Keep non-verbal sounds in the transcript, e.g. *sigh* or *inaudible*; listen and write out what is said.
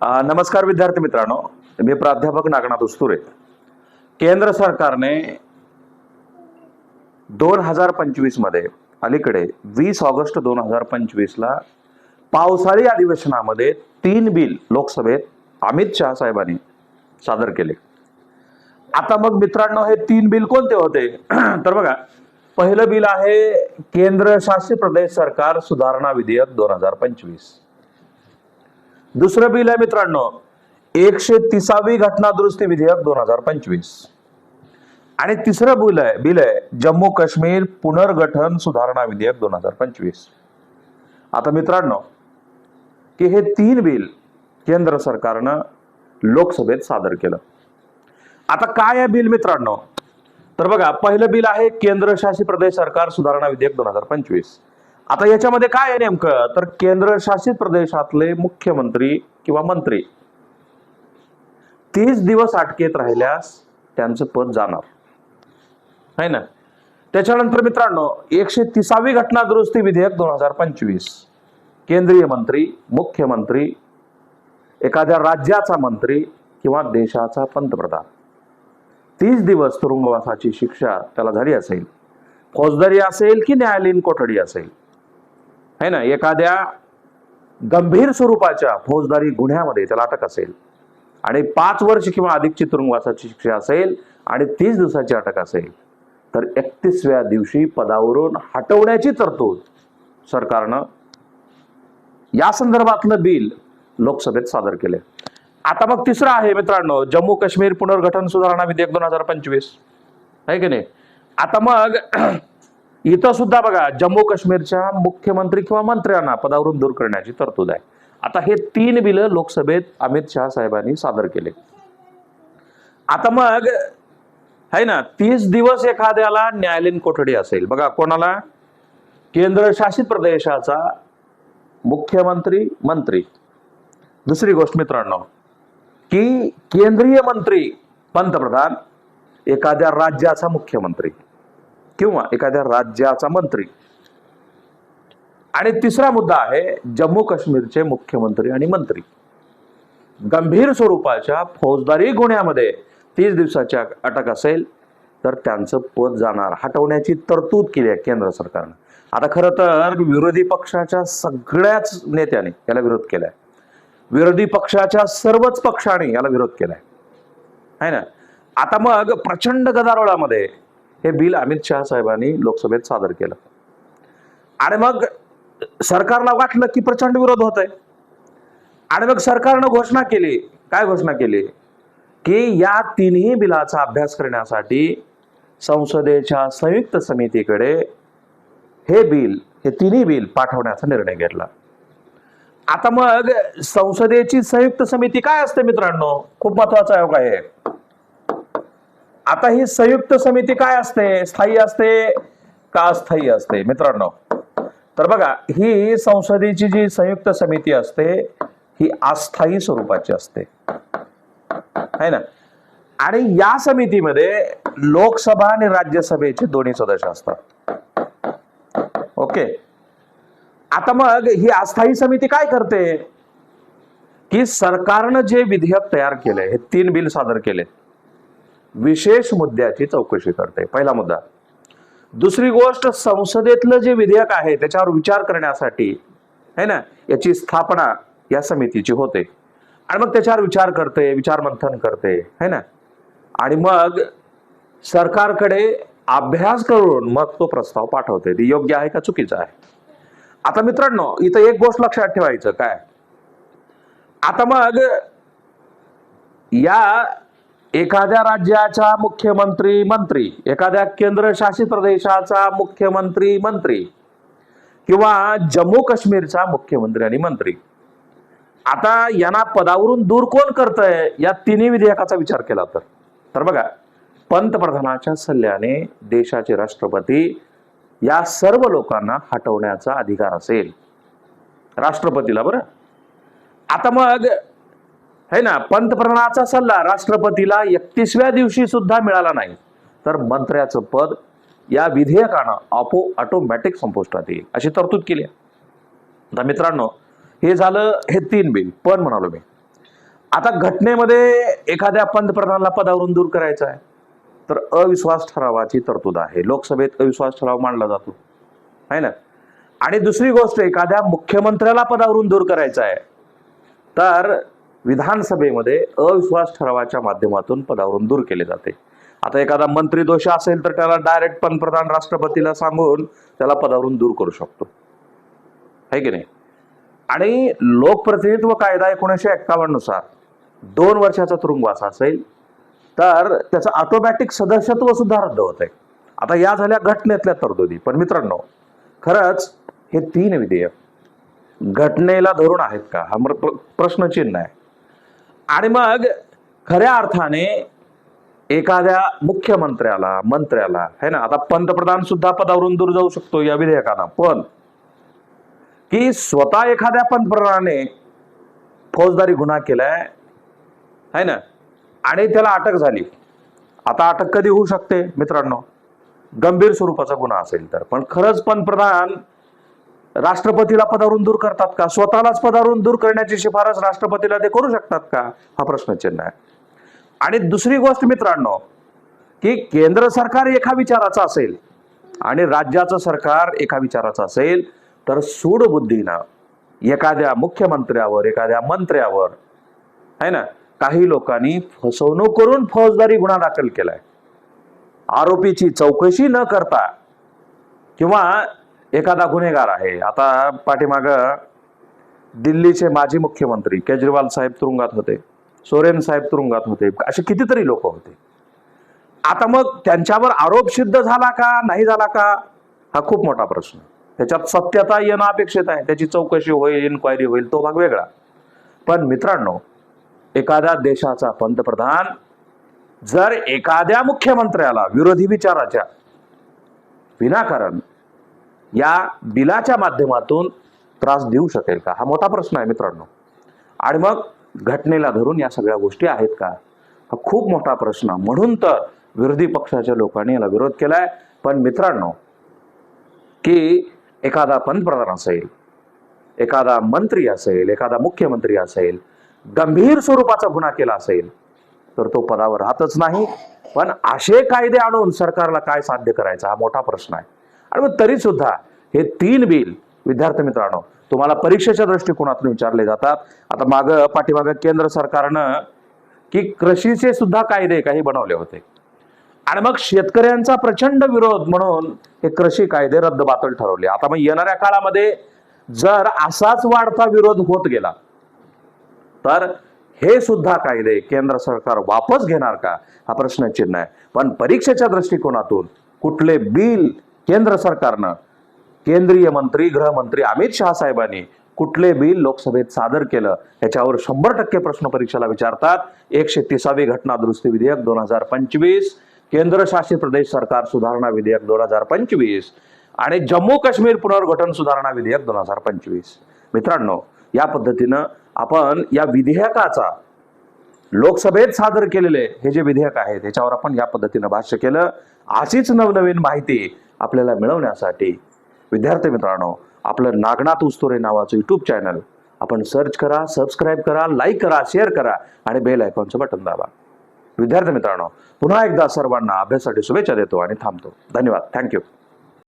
नमस्कार विद्यार्थी मित्रांनो. मी प्राध्यापक नागनाथ उस्तुरे. केंद्र सरकारने दोन हजार पंचवीसमध्ये अलीकडे वीस ऑगस्ट दोन हजार पंचवीस ला पावसाळी अधिवेशनामध्ये तीन बिल लोकसभेत अमित शहा साहेबांनी सादर केले. आता मग मित्रांनो हे तीन बिल कोणते होते? *clears throat* तर बघा पहिलं बिल आहे केंद्र शासित प्रदेश सरकार सुधारणा विधेयक दोन हजार पंचवीस. दुसरं बिल आहे मित्रांनो एकशे तिसावी घटना दुरुस्ती विधेयक दोन हजार पंचवीस. आणि तिसरं बिल आहे बिल आहे जम्मू काश्मीर पुनर्गठन सुधारणा विधेयक दोन हजार पंचवीस. आता मित्रांनो की हे तीन बिल केंद्र सरकारनं लोकसभेत सादर केलं. आता काय आहे बिल मित्रांनो? तर बघा पहिलं बिल आहे केंद्र शासित प्रदेश सरकार सुधारणा विधेयक दोन हजार पंचवीस. आता याच्यामध्ये काय आहे नेमकं? तर केंद्र शासित प्रदेशातले मुख्यमंत्री किंवा मंत्री तीस दिवस अटकेत राहिल्यास त्यांचं पद जाणार. आहे ना? त्याच्यानंतर मित्रांनो एकशे तिसावी घटना दुरुस्ती विधेयक दोन हजार पंचवीस. केंद्रीय मंत्री मुख्यमंत्री एखाद्या राज्याचा मंत्री किंवा देशाचा पंतप्रधान. तीस दिवस तुरुंगवासाची शिक्षा त्याला झाली असेल. फौजदारी असेल की न्यायालयीन कोठडी असेल? है ना? एखाद्या गंभीर स्वरूपाच्या फौजदारी गुन्ह्यामध्ये त्याला अटक असेल आणि पाच वर्ष किंवा अधिकची तुरुंगवासाची शिक्षा असेल आणि तीस दिवसाची अटक असेल तर एकतीसव्या दिवशी पदावरून हटवण्याची तरतूद सरकारनं या संदर्भातलं बिल लोकसभेत सादर केले आता मग तिसरं आहे मित्रांनो जम्मू काश्मीर पुनर्गठन सुधारणा विधेयक दोन हजार पंचवीस. आहे की नाही? आता मग इथं सुद्धा बघा जम्मू काश्मीरच्या मुख्यमंत्री किंवा मंत्र्यांना पदावरून दूर करण्याची तरतूद आहे. आता हे तीन बिलं लोकसभेत अमित शहा साहेबांनी सादर केले. आता मग है ना तीस दिवस एखाद्याला न्यायालयीन कोठडी असेल. बघा कोणाला? केंद्र शासित प्रदेशाचा मुख्यमंत्री मंत्री. दुसरी गोष्ट मित्रांनो की केंद्रीय मंत्री पंतप्रधान एखाद्या राज्याचा मुख्यमंत्री. किंवा एखाद्या राज्याचा मंत्री. आणि तिसरा मुद्दा आहे जम्मू काश्मीरचे मुख्यमंत्री आणि मंत्री. गंभीर स्वरूपाच्या फौजदारी गुन्ह्यामध्ये तीस दिवसाच्या अटक असेल तर त्यांचं पद जाणार हटवण्याची तरतूद केली आहे केंद्र सरकारनं. आता खरं तर विरोधी पक्षाच्या सगळ्याच नेत्याने याला विरोध केलाय. विरोधी पक्षाच्या सर्वच पक्षाने याला विरोध केलाय. आहे ना? आता मग प्रचंड गदारोळामध्ये हे बिल अमित शहा साहेबांनी लोकसभेत सादर केलं. आणि मग सरकारला वाटलं की प्रचंड विरोध होत आहे आणि मग सरकारनं घोषणा केली. काय घोषणा केली? की या तिन्ही बिलाचा अभ्यास करण्यासाठी संसदेच्या संयुक्त समितीकडे हे बिल हे तिन्ही बिल पाठवण्याचा निर्णय घेतला. आता मग संसदेची संयुक्त समिती काय असते मित्रांनो? खूप महत्त्वाचा आयोग आहे. आता ही संयुक्त समिती काय असते? स्थायी असते का अस्थायी असते? मित्रांनो तर बघा ही संसदेची जी संयुक्त समिती असते ही अस्थायी स्वरूपाची असते. है ना? आणि या समितीमध्ये लोकसभा आणि राज्यसभेचे दोन्ही सदस्य असतात. ओके? आता मग ही अस्थायी समिती काय करते? की सरकारनं जे विधेयक तयार केले हे तीन बिल सादर केले विशेष मुद्द्याची चौकशी करते. पहिला मुद्दा. दुसरी गोष्ट संसदेतलं जे विधेयक आहे त्याच्यावर विचार करण्यासाठी है ना याची स्थापना या समितीची होते. आणि मग त्याच्यावर विचार करते विचार मंथन करते है ना. आणि मग सरकारकडे अभ्यास करून मग तो प्रस्ताव पाठवते. ते योग्य आहे का चुकीचा आहे? आता मित्रांनो इथं एक गोष्ट लक्षात ठेवायचं काय? आता मग या एखाद्या राज्याचा मुख्यमंत्री मंत्री एखाद्या केंद्रशासित प्रदेशाचा मुख्यमंत्री मंत्री किंवा जम्मू काश्मीरचा मुख्यमंत्री आणि मंत्री. आता यांना पदावरून दूर कोण करतंय? या तिन्ही विधेयकाचा विचार केला तर. तर बघा पंतप्रधानाच्या सल्ल्याने देशाचे राष्ट्रपती या सर्व लोकांना हटवण्याचा अधिकार असेल. राष्ट्रपतीला बरं. आता मग है ना? पंतप्रधानाचा सल्ला राष्ट्रपतीला एकतीसव्या दिवशी सुद्धा मिळाला नाही. तर मंत्र्याचं पद या विधेयकानं आपो ऑटोमॅटिक संपुष्टात येईल. अशी तरतूद केली आहे. आता मित्रांनो हे झालं हे तीन बिल पण म्हणालो मी. आता घटनेमध्ये एखाद्या पंतप्रधानाला पदावरून दूर करायचं आहे तर अविश्वास ठरावाची तरतूद आहे. लोकसभेत अविश्वास ठराव मांडला जातो. आहे ना? आणि दुसरी गोष्ट एखाद्या मुख्यमंत्र्याला पदावरून दूर करायचं आहे तर विधानसभेमध्ये अविश्वास ठरावाच्या माध्यमातून पदावरून दूर केले जाते. आता एखादा मंत्री दोष असेल तर त्याला डायरेक्ट पंतप्रधान राष्ट्रपतीला सांगून त्याला पदावरून दूर करू शकतो. आहे की नाही? आणि लोकप्रतिनिधित्व कायदा एकोणीसशे एक्कावन्ननुसार दोन वर्षाचा तुरुंगवास असेल तर त्याचं ऑटोमॅटिक सदस्यत्व सुद्धा रद्द होत आहे आता या झाल्या घटनेतल्या तरतुदी. पण मित्रांनो खरंच हे तीन विधेयक घटनेला धरून आहेत का? हा प्र- प्रश्नचिन्ह आहे. आणि मग खऱ्या अर्थाने एखाद्या मुख्यमंत्र्याला मंत्र्याला है ना? आता पंतप्रधान सुद्धा पदावरून दूर जाऊ शकतो या विधेयकाला पण की स्वतः एखाद्या पंतप्रधानाने फौजदारी गुन्हा केलाय है ना? आणि त्याला अटक झाली. आता अटक कधी होऊ शकते मित्रांनो? गंभीर स्वरूपाचा गुन्हा असेल तर. पण खरंच पंतप्रधान राष्ट्रपतीला पदावरून दूर करतात का? स्वतःलाच पदावरून दूर करण्याची शिफारस राष्ट्रपतीला ते करू शकतात का? हा प्रश्नचिन्ह आहे. आणि दुसरी गोष्ट मित्रांनो की केंद्र सरकार एका विचाराचं असेल आणि राज्याचं सरकार एका विचाराचं असेल तर सूडबुद्धीनं एखाद्या मुख्यमंत्र्यावर एखाद्या मंत्र्यावर है ना काही लोकांनी फसवणूक करून फौजदारी गुन्हा दाखल केलाय. आरोपीची चौकशी न करता किंवा एखादा गुन्हेगार आहे. आता पाठीमाग दिल्लीचे माजी मुख्यमंत्री केजरीवाल साहेब तुरुंगात होते सोरेन साहेब तुरुंगात होते असे कितीतरी लोक होते. आता मग त्यांच्यावर आरोप सिद्ध झाला का नाही झाला का? हा खूप मोठा प्रश्न. त्याच्यात सत्यता येणं अपेक्षित आहे. त्याची चौकशी होईल इन्क्वायरी होईल तो भाग वेगळा. पण मित्रांनो एखाद्या देशाचा पंतप्रधान जर एखाद्या मुख्यमंत्र्याला विरोधी विचाराच्या विनाकारण या बिलाच्या माध्यमातून त्रास देऊ शकेल का? हा मोठा प्रश्न आहे मित्रांनो. आणि मग घटनेला धरून या सगळ्या गोष्टी आहेत का? हा खूप मोठा प्रश्न. म्हणून तर विरोधी पक्षाच्या लोकांनी याला विरोध केलाय. पण मित्रांनो की एखादा पंतप्रधान असेल एखादा मंत्री असेल एखादा मुख्यमंत्री असेल गंभीर स्वरूपाचा गुन्हा केला असेल तर तो पदावर राहतच नाही. पण असे कायदे आणून सरकारला काय साध्य करायचा? हा मोठा प्रश्न आहे. आणि मग तरी सुद्धा हे तीन बिल विद्यार्थी मित्रांनो तुम्हाला परीक्षेच्या दृष्टिकोनातून विचारले जातात. आता माग पाठीमाग केंद्र सरकारनं की कृषीचे सुद्धा कायदे काही बनवले होते. आणि मग शेतकऱ्यांचा प्रचंड विरोध म्हणून हे कृषी कायदे रद्दबातल ठरवले. आता मग येणाऱ्या काळामध्ये जर असाच वाढता विरोध होत गेला तर हे सुद्धा कायदे केंद्र सरकार वापस घेणार का? हा प्रश्नचिन्ह आहे. पण परीक्षेच्या दृष्टिकोनातून कुठले बिल केंद्र सरकारनं केंद्रीय मंत्री गृहमंत्री अमित शहा साहेबांनी कुठले बिल लोकसभेत सादर केलं याच्यावर शंभर टक्के प्रश्न परीक्षेला विचारतात. एकशे तिसावी घटना दुरुस्ती विधेयक दोन हजार पंचवीस केंद्रशासित प्रदेश सरकार सुधारणा विधेयक दोन हजार पंचवीस आणि जम्मू काश्मीर पुनर्गठन सुधारणा विधेयक दोन हजार पंचवीस. मित्रांनो या पद्धतीनं आपण या विधेयकाचा लोकसभेत सादर केलेले हे जे विधेयक आहे त्याच्यावर आपण या पद्धतीनं भाष्य केलं. अशीच नवनवीन माहिती आपल्याला मिळवण्यासाठी. विद्यार्थी मित्रांनो आपलं नागनाथ उस्तुरे नावाचं यूट्यूब चॅनल आपण सर्च करा सबस्क्राईब करा लाईक करा शेअर करा आणि बेल आयकॉनचं बटन दाबा. विद्यार्थी मित्रांनो पुन्हा एकदा सर्वांना अभ्यासासाठी शुभेच्छा देतो आणि थांबतो. धन्यवाद. थँक्यू